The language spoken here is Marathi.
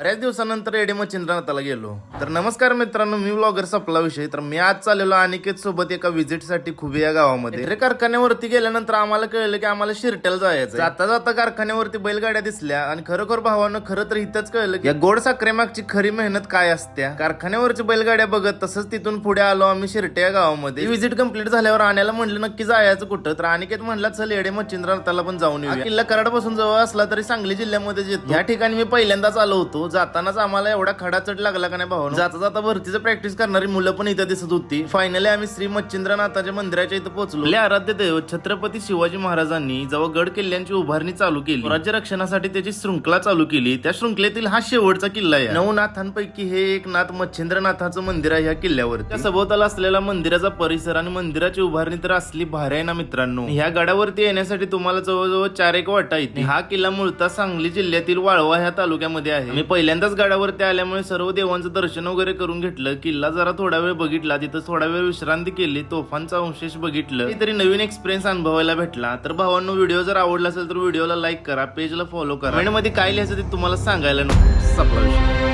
बऱ्याच दिवसानंतर एडी मच्छिंद्रनाथाला गेलो. तर नमस्कार मित्रांनो मी ब्लॉगर सपला विषय. तर मी आज चाललेलो अनिकेत सोबत एका व्हिजिटसाठी साठी खुबे या गावामध्ये. रे कारखान्यावरती गेल्यानंतर आम्हाला कळलं की आम्हाला शिरट्याला जायचं जाता जाता कारखान्यावरती बैलगाड्या दिसल्या आणि खरोखर भावानं खरं तर इथंच कळलं की या गोड साखरेमागची खरी मेहनत काय असत्या? कारखान्यावरची बैलगाड्या बघत तसंच तिथून पुढे आलो आम्ही शिरट्या या गावामध्ये. विजिट कंप्लीट झाल्यावर आणायला म्हणलं नक्की जायचं कुठं? तर अनिकेत म्हणला चल एडे मच्छिंद्रनाथाला पण जाऊन येऊ किल्ला कराडपासून जवळ असला तरी सांगली जिल्ह्यामध्ये येतो. या ठिकाणी मी पहिल्यांदाच आलो होतो. जातानाच आम्हाला एवढा खडा चढ लागला का नाही भाऊ? जाता जाता भरतीचं प्रॅक्टिस करणारी मुलं पण इथं दिसत होती. फायनली आम्ही श्री मच्छिंद्रनाथाच्या मंदिराच्या इथं पोहोचलो. आराध्य देव छत्रपती शिवाजी महाराजांनी जेव्हा गड किल्ल्यांची उभारणी चालू केली राज्य रक्षणासाठी त्याची शृंखला चालू केली त्या शृंखलेतील हा शेवटचा किल्ला आहे. नऊ नाथांपैकी हे एक नाथ मच्छिंद्रनाथाचं मंदिर आहे या किल्ल्यावर त्या सभोवताला असलेला मंदिराचा परिसर आणि मंदिराची उभारणी तर असली भारी आहे ना मित्रांनो. ह्या गडावरती येण्यासाठी तुम्हाला जवळजवळ चार एक वाटा येते हा किल्ला मुळता सांगली जिल्ह्यातील वाळवा ह्या तालुक्यामध्ये आहे. मी पहिल्यांदाच गडावरती आल्यामुळे सर्व देवांचं दर्शन वगैरे करून घेतलं. किल्ला जरा थोडा वेळ बघितला. तिथं थोडा वेळ विश्रांती केली. तोफांचा अंशेष बघितलं. काहीतरी नवीन एक्सपिरियन्स अनुभवायला भेटला. तर भावांनो व्हिडिओ जर आवडला असेल तर व्हिडिओला लाईक करा. पेजला फॉलो करा. मध्ये काय लिहायचं ते तुम्हाला सांगायला नको. सप्लाय